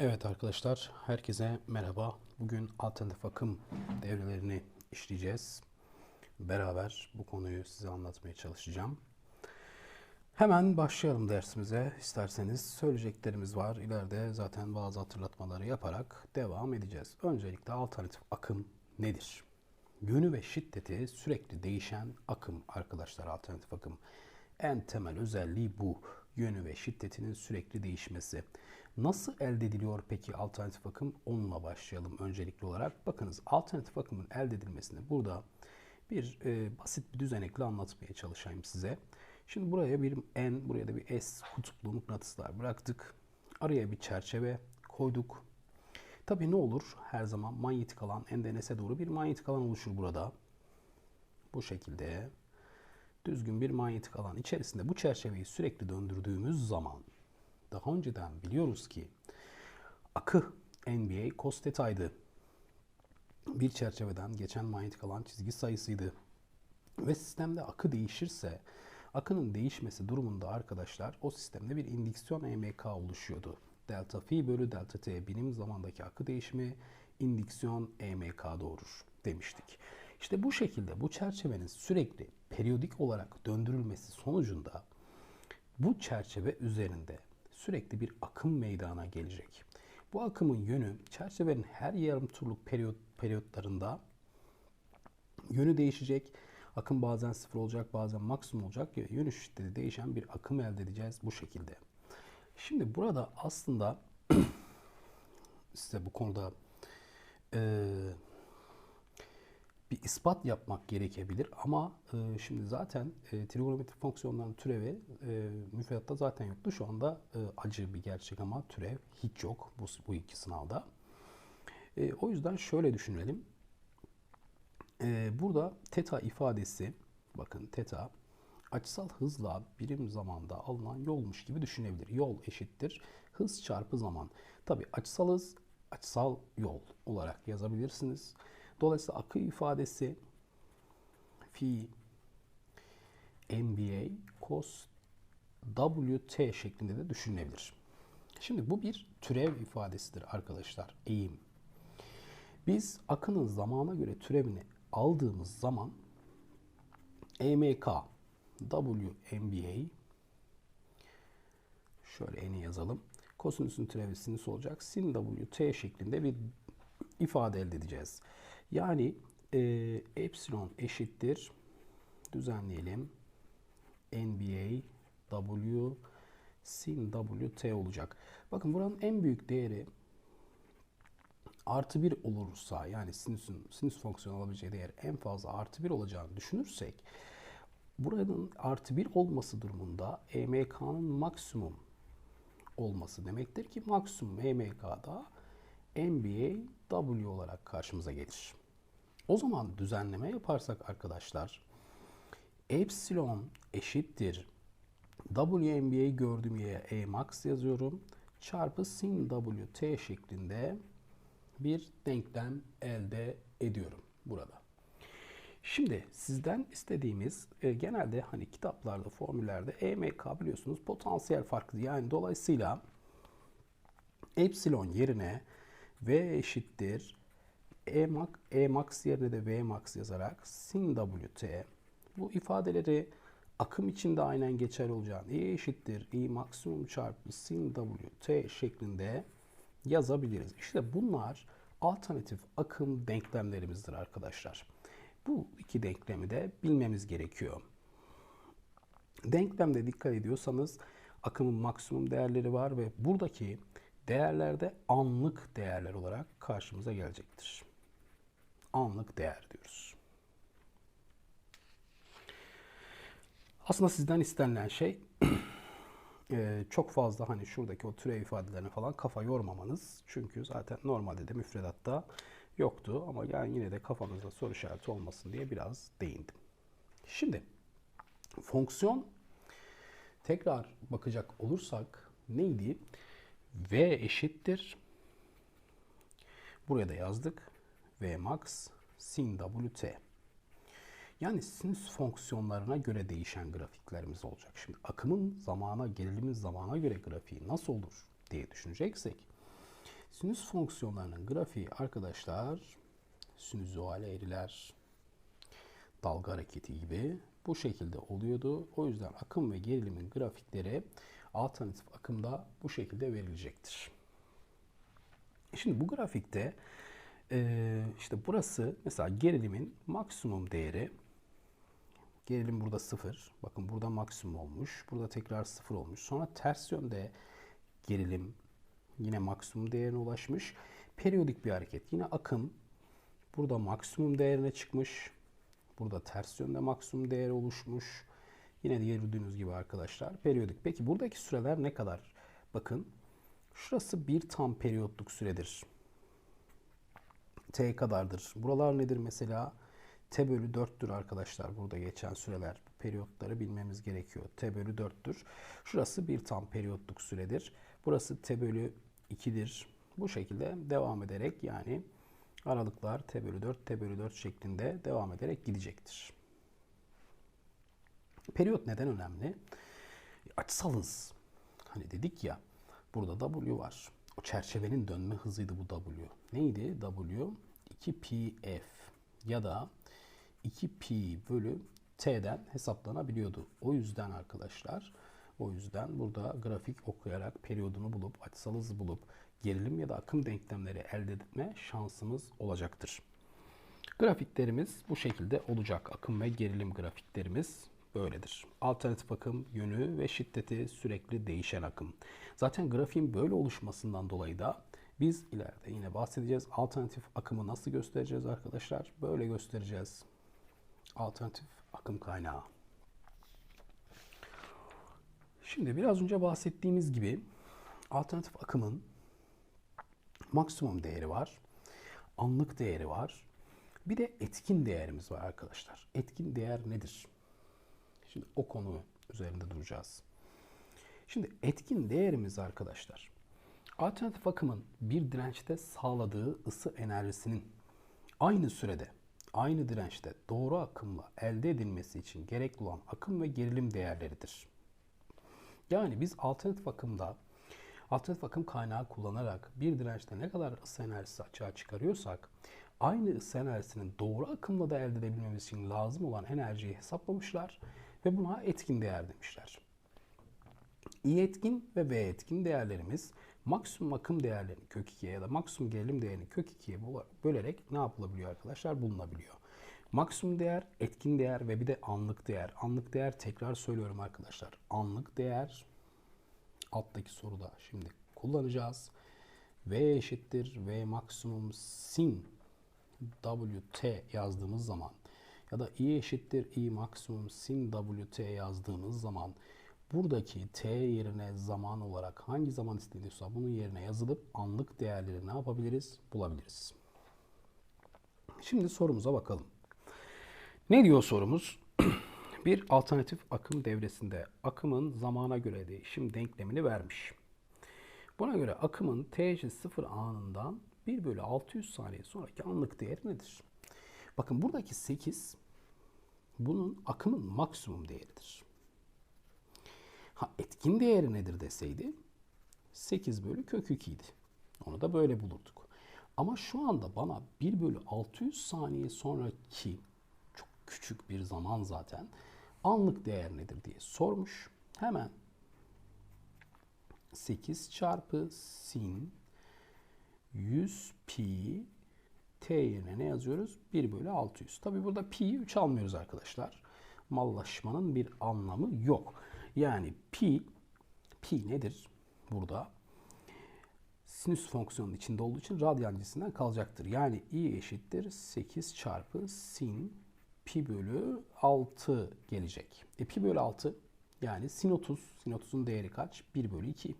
Evet arkadaşlar, herkese merhaba. Bugün alternatif akım devrelerini işleyeceğiz. Beraber bu konuyu size anlatmaya çalışacağım. Hemen başlayalım dersimize. İsterseniz söyleyeceklerimiz var. İleride zaten bazı hatırlatmaları yaparak devam edeceğiz. Öncelikle alternatif akım nedir? Yönü ve şiddeti sürekli değişen akım arkadaşlar alternatif akım. En temel özelliği bu. Yönü ve şiddetinin sürekli değişmesi. Nasıl elde ediliyor peki alternatif akım? Onunla başlayalım öncelikli olarak. Bakınız alternatif akımın elde edilmesini burada bir e, basit bir düzenekle anlatmaya çalışayım size. Şimdi buraya bir N, buraya da bir S kutuplu mıknatıslar bıraktık. Araya bir çerçeve koyduk. Tabii ne olur? Her zaman manyetik alan N'den S'e doğru bir manyetik alan oluşur burada. Bu şekilde düzgün bir manyetik alan içerisinde bu çerçeveyi sürekli döndürdüğümüz zaman daha önceden biliyoruz ki akı NBA cos teta'ydı. Bir çerçeveden geçen manyetik alan çizgi sayısıydı. Ve sistemde akı değişirse akının değişmesi durumunda arkadaşlar o sistemde bir indüksiyon EMK oluşuyordu. Delta phi bölü delta t binim zamandaki akı değişimi indüksiyon EMK doğurur demiştik. İşte bu şekilde bu çerçevenin sürekli periyodik olarak döndürülmesi sonucunda bu çerçeve üzerinde sürekli bir akım meydana gelecek. Bu akımın yönü çerçevenin her yarım turluk periyot, periyotlarında yönü değişecek. Akım bazen sıfır olacak, bazen maksimum olacak. Yönü şiddeti değişen bir akım elde edeceğiz bu şekilde. Şimdi burada aslında size bu konuda e, bir ispat yapmak gerekebilir ama e, şimdi zaten e, trigonometrik fonksiyonların türevi e, müfredatta zaten yoktu. Şu anda e, acı bir gerçek ama türev hiç yok bu, bu iki sınavda. E, o yüzden şöyle düşünelim. E, burada teta ifadesi, bakın teta açısal hızla birim zamanda alınan yolmuş gibi düşünebilir. Yol eşittir hız çarpı zaman. Tabi açısal hız açısal yol olarak yazabilirsiniz. Dolayısıyla akı ifadesi fi MBA cos WT şeklinde de düşünülebilir. Şimdi bu bir türev ifadesidir arkadaşlar. Eğim. Biz akının zamana göre türevini aldığımız zaman EMK WMBA şöyle n'i yazalım. Kosinüsün türevi sinüs olacak. Sin WT şeklinde bir ifade elde edeceğiz. Yani e, epsilon eşittir düzenleyelim. NBA W sin WT olacak. Bakın buranın en büyük değeri artı 1 olursa yani sinüsün sinüs fonksiyonu alabileceği değer en fazla artı 1 olacağını düşünürsek buranın artı 1 olması durumunda EMK'nın maksimum olması demektir ki maksimum EMK'da NBA W olarak karşımıza gelir. O zaman düzenleme yaparsak arkadaşlar epsilon eşittir WNBA gördüğüm yere E max yazıyorum. Çarpı sin WT şeklinde bir denklem elde ediyorum burada. Şimdi sizden istediğimiz e, genelde hani kitaplarda, formüllerde EMK biliyorsunuz potansiyel farkı yani dolayısıyla epsilon yerine V eşittir e max, e max yerine de V max yazarak sin WT bu ifadeleri akım içinde aynen geçerli olacağını E eşittir I maksimum çarpı sin WT şeklinde yazabiliriz. İşte bunlar alternatif akım denklemlerimizdir arkadaşlar. Bu iki denklemi de bilmemiz gerekiyor. Denklemde dikkat ediyorsanız akımın maksimum değerleri var ve buradaki değerlerde anlık değerler olarak karşımıza gelecektir. Anlık değer diyoruz. Aslında sizden istenilen şey çok fazla hani şuradaki o türev ifadelerine falan kafa yormamanız. Çünkü zaten normalde de müfredatta yoktu ama yani yine de kafanızda soru işareti olmasın diye biraz değindim. Şimdi fonksiyon tekrar bakacak olursak neydi? V eşittir. Buraya da yazdık. V max sin WT. Yani sinüs fonksiyonlarına göre değişen grafiklerimiz olacak. Şimdi akımın zamana, gerilimin zamana göre grafiği nasıl olur diye düşüneceksek Sinüs fonksiyonlarının grafiği arkadaşlar sinüzoal eğriler, dalga hareketi gibi bu şekilde oluyordu. O yüzden akım ve gerilimin grafikleri alternatif akımda bu şekilde verilecektir. Şimdi bu grafikte e, işte burası mesela gerilimin maksimum değeri Gerilim burada sıfır. Bakın burada maksimum olmuş. Burada tekrar sıfır olmuş. Sonra ters yönde gerilim yine maksimum değerine ulaşmış. Periyodik bir hareket. Yine akım burada maksimum değerine çıkmış. Burada ters yönde maksimum değeri oluşmuş. Yine de gördüğünüz gibi arkadaşlar periyodik. Peki buradaki süreler ne kadar? Bakın şurası bir tam periyotluk süredir. T kadardır. Buralar nedir mesela? T bölü 4'tür arkadaşlar burada geçen süreler. Periyotları bilmemiz gerekiyor. T bölü 4'tür. Şurası bir tam periyotluk süredir. Burası T bölü 2'dir. Bu şekilde devam ederek yani aralıklar T bölü 4, T bölü 4 şeklinde devam ederek gidecektir. Periyot neden önemli? Açısal hız. Hani dedik ya burada W var. O çerçevenin dönme hızıydı bu W. Neydi? W 2pf ya da 2pi bölü t'den hesaplanabiliyordu. O yüzden arkadaşlar o yüzden burada grafik okuyarak periyodunu bulup açısal hızı bulup gerilim ya da akım denklemleri elde etme şansımız olacaktır. Grafiklerimiz bu şekilde olacak. Akım ve gerilim grafiklerimiz böyledir. Alternatif akım yönü ve şiddeti sürekli değişen akım. Zaten grafiğin böyle oluşmasından dolayı da biz ileride yine bahsedeceğiz. Alternatif akımı nasıl göstereceğiz arkadaşlar? Böyle göstereceğiz. Alternatif akım kaynağı. Şimdi biraz önce bahsettiğimiz gibi alternatif akımın maksimum değeri var. Anlık değeri var. Bir de etkin değerimiz var arkadaşlar. Etkin değer nedir? Şimdi o konu üzerinde duracağız. Şimdi etkin değerimiz arkadaşlar. Alternatif akımın bir dirençte sağladığı ısı enerjisinin aynı sürede, aynı dirençte doğru akımla elde edilmesi için gerekli olan akım ve gerilim değerleridir. Yani biz alternatif akımda alternatif akım kaynağı kullanarak bir dirençte ne kadar ısı enerjisi açığa çıkarıyorsak aynı ısı enerjisinin doğru akımla da elde edebilmemiz için lazım olan enerjiyi hesaplamışlar ve buna etkin değer demişler. I etkin ve V etkin değerlerimiz maksimum akım değerlerini kök 2'ye ya da maksimum gerilim değerini kök 2'ye bölerek ne yapılabiliyor arkadaşlar? Bulunabiliyor. Maksimum değer, etkin değer ve bir de anlık değer. Anlık değer tekrar söylüyorum arkadaşlar. Anlık değer alttaki soruda şimdi kullanacağız. V eşittir V maksimum sin WT yazdığımız zaman ya da I eşittir I maksimum sin WT yazdığımız zaman buradaki T yerine zaman olarak hangi zaman isteniyorsa bunun yerine yazılıp anlık değerleri ne yapabiliriz? Bulabiliriz. Şimdi sorumuza bakalım. Ne diyor sorumuz? bir alternatif akım devresinde akımın zamana göre değişim denklemini vermiş. Buna göre akımın t 0 anından 1 bölü 600 saniye sonraki anlık değeri nedir? Bakın buradaki 8 bunun akımın maksimum değeridir. Ha etkin değeri nedir deseydi 8 bölü kök 2 idi. Onu da böyle bulurduk. Ama şu anda bana 1 bölü 600 saniye sonraki çok küçük bir zaman zaten anlık değer nedir diye sormuş. Hemen 8 çarpı sin 100 pi t yerine ne yazıyoruz? 1 bölü 600. Tabi burada pi'yi 3 almıyoruz arkadaşlar. Mallaşmanın bir anlamı yok. Yani pi, pi nedir burada? Sinüs fonksiyonun içinde olduğu için radyan cinsinden kalacaktır. Yani i eşittir 8 çarpı sin pi bölü 6 gelecek. E pi bölü 6 yani sin 30. Sin 30'un değeri kaç? 1 bölü 2.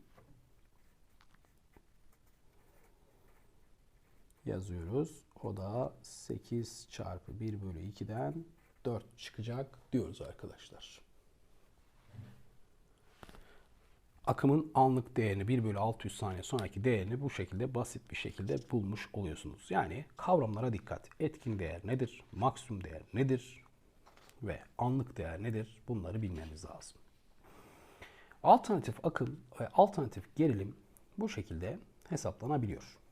Yazıyoruz. O da 8 çarpı 1 bölü 2'den 4 çıkacak diyoruz arkadaşlar. Akımın anlık değerini 1 bölü 600 saniye sonraki değerini bu şekilde basit bir şekilde bulmuş oluyorsunuz. Yani kavramlara dikkat. Etkin değer nedir? Maksimum değer nedir? Ve anlık değer nedir? Bunları bilmemiz lazım. Alternatif akım ve alternatif gerilim bu şekilde hesaplanabiliyor.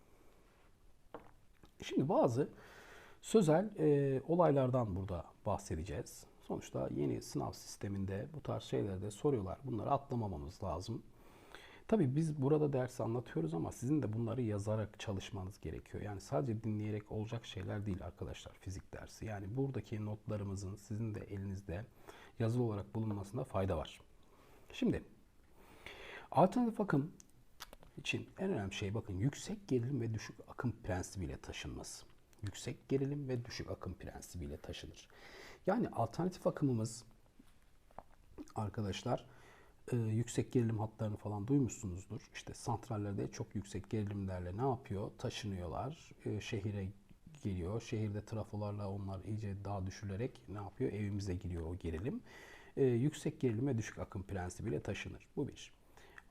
Şimdi bazı sözel e, olaylardan burada bahsedeceğiz. Sonuçta yeni sınav sisteminde bu tarz şeyleri de soruyorlar. Bunları atlamamamız lazım. Tabii biz burada ders anlatıyoruz ama sizin de bunları yazarak çalışmanız gerekiyor. Yani sadece dinleyerek olacak şeyler değil arkadaşlar fizik dersi. Yani buradaki notlarımızın sizin de elinizde yazılı olarak bulunmasında fayda var. Şimdi alternatif akım için en önemli şey bakın yüksek gerilim ve düşük akım prensibiyle taşınması. Yüksek gerilim ve düşük akım prensibiyle taşınır. Yani alternatif akımımız arkadaşlar e, yüksek gerilim hatlarını falan duymuşsunuzdur. İşte santrallerde çok yüksek gerilimlerle ne yapıyor? Taşınıyorlar. E, şehire geliyor. Şehirde trafolarla onlar iyice daha düşürülerek ne yapıyor? Evimize giriyor o gerilim. E, yüksek gerilim ve düşük akım prensibiyle taşınır. Bu bir.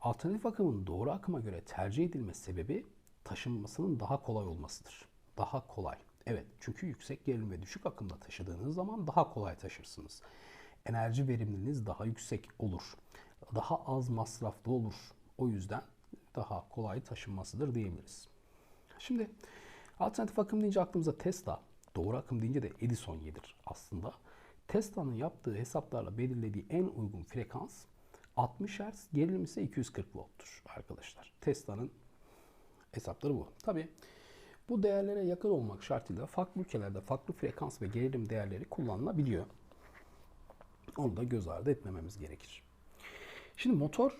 Alternatif akımın doğru akıma göre tercih edilme sebebi taşınmasının daha kolay olmasıdır. Daha kolay. Evet çünkü yüksek gerilim ve düşük akımda taşıdığınız zaman daha kolay taşırsınız. Enerji verimliliğiniz daha yüksek olur. Daha az masraflı olur. O yüzden daha kolay taşınmasıdır diyebiliriz. Şimdi alternatif akım deyince aklımıza Tesla, doğru akım deyince de Edison gelir aslında. Tesla'nın yaptığı hesaplarla belirlediği en uygun frekans 60 Hz, gerilim ise 240 volttur arkadaşlar. Tesla'nın hesapları bu. Tabi bu değerlere yakın olmak şartıyla farklı ülkelerde farklı frekans ve gerilim değerleri kullanılabiliyor. Onu da göz ardı etmememiz gerekir. Şimdi motor,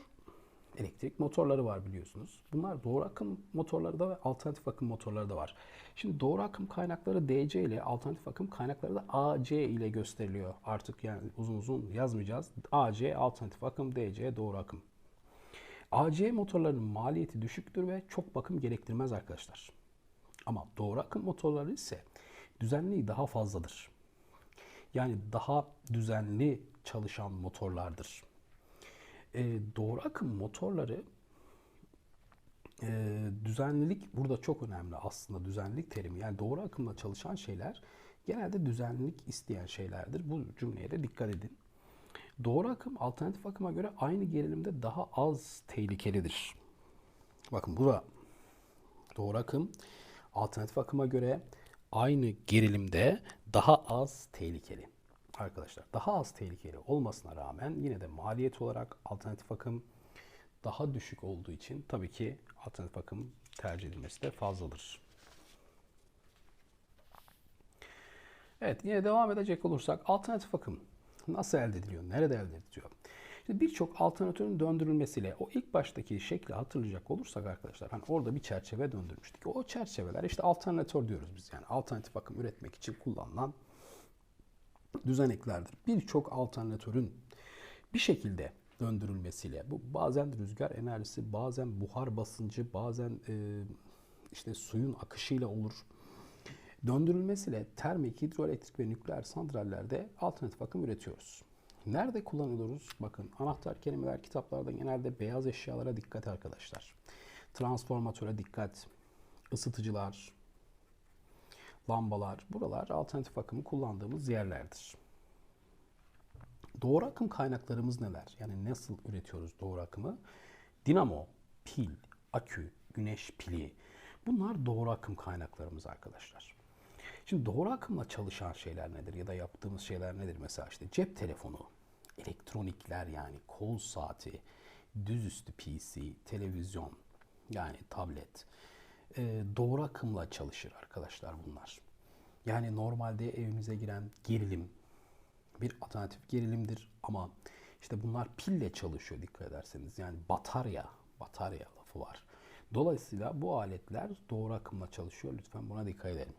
elektrik motorları var biliyorsunuz. Bunlar doğru akım motorları da ve alternatif akım motorları da var. Şimdi doğru akım kaynakları DC ile alternatif akım kaynakları da AC ile gösteriliyor. Artık yani uzun uzun yazmayacağız. AC alternatif akım, DC doğru akım. AC motorlarının maliyeti düşüktür ve çok bakım gerektirmez arkadaşlar. Ama doğru akım motorları ise düzenliği daha fazladır. Yani daha düzenli çalışan motorlardır. E, doğru akım motorları e, düzenlilik burada çok önemli aslında düzenlilik terimi. Yani doğru akımla çalışan şeyler genelde düzenlilik isteyen şeylerdir. Bu cümleye de dikkat edin. Doğru akım alternatif akıma göre aynı gerilimde daha az tehlikelidir. Bakın burada doğru akım alternatif akıma göre aynı gerilimde daha az tehlikeli. Arkadaşlar daha az tehlikeli olmasına rağmen yine de maliyet olarak alternatif akım daha düşük olduğu için tabii ki alternatif akım tercih edilmesi de fazladır. Evet yine devam edecek olursak alternatif akım nasıl elde ediliyor, nerede elde ediliyor? Şimdi birçok alternatörün döndürülmesiyle o ilk baştaki şekli hatırlayacak olursak arkadaşlar hani orada bir çerçeve döndürmüştük. O çerçeveler işte alternatör diyoruz biz yani alternatif akım üretmek için kullanılan düzeneklerdir. Birçok alternatörün bir şekilde döndürülmesiyle bu bazen rüzgar enerjisi, bazen buhar basıncı, bazen e, işte suyun akışıyla olur. Döndürülmesiyle termik, hidroelektrik ve nükleer santrallerde alternatif akım üretiyoruz. Nerede kullanıyoruz? Bakın anahtar kelimeler kitaplarda genelde beyaz eşyalara dikkat arkadaşlar. Transformatöre dikkat, ısıtıcılar, lambalar, buralar alternatif akımı kullandığımız yerlerdir. Doğru akım kaynaklarımız neler? Yani nasıl üretiyoruz doğru akımı? Dinamo, pil, akü, güneş pili. Bunlar doğru akım kaynaklarımız arkadaşlar. Şimdi doğru akımla çalışan şeyler nedir ya da yaptığımız şeyler nedir? Mesela işte cep telefonu, elektronikler yani kol saati, düzüstü PC, televizyon yani tablet. Ee, doğru akımla çalışır arkadaşlar bunlar. Yani normalde evimize giren gerilim bir alternatif gerilimdir ama işte bunlar pille çalışıyor dikkat ederseniz. Yani batarya, batarya lafı var. Dolayısıyla bu aletler doğru akımla çalışıyor. Lütfen buna dikkat edelim.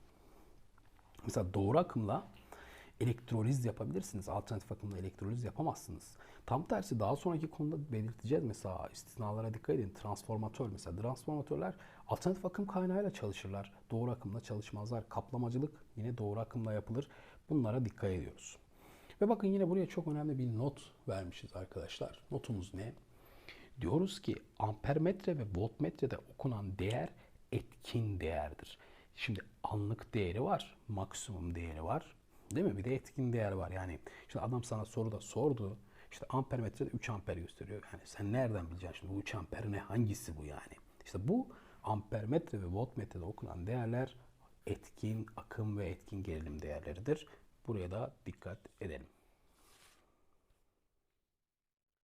Mesela doğru akımla elektroliz yapabilirsiniz. Alternatif akımla elektroliz yapamazsınız. Tam tersi daha sonraki konuda belirteceğiz. Mesela istisnalara dikkat edin. Transformatör mesela. Transformatörler alternatif akım kaynağıyla çalışırlar. Doğru akımla çalışmazlar. Kaplamacılık yine doğru akımla yapılır. Bunlara dikkat ediyoruz. Ve bakın yine buraya çok önemli bir not vermişiz arkadaşlar. Notumuz ne? Diyoruz ki ampermetre ve voltmetrede okunan değer etkin değerdir. Şimdi anlık değeri var, maksimum değeri var. Değil mi? Bir de etkin değer var. Yani işte adam sana soruda sordu. İşte ampermetrede 3 amper gösteriyor. Yani sen nereden bileceksin şimdi bu 3 amper ne? Hangisi bu yani? İşte bu ampermetre ve voltmetrede okunan değerler etkin akım ve etkin gerilim değerleridir. Buraya da dikkat edelim.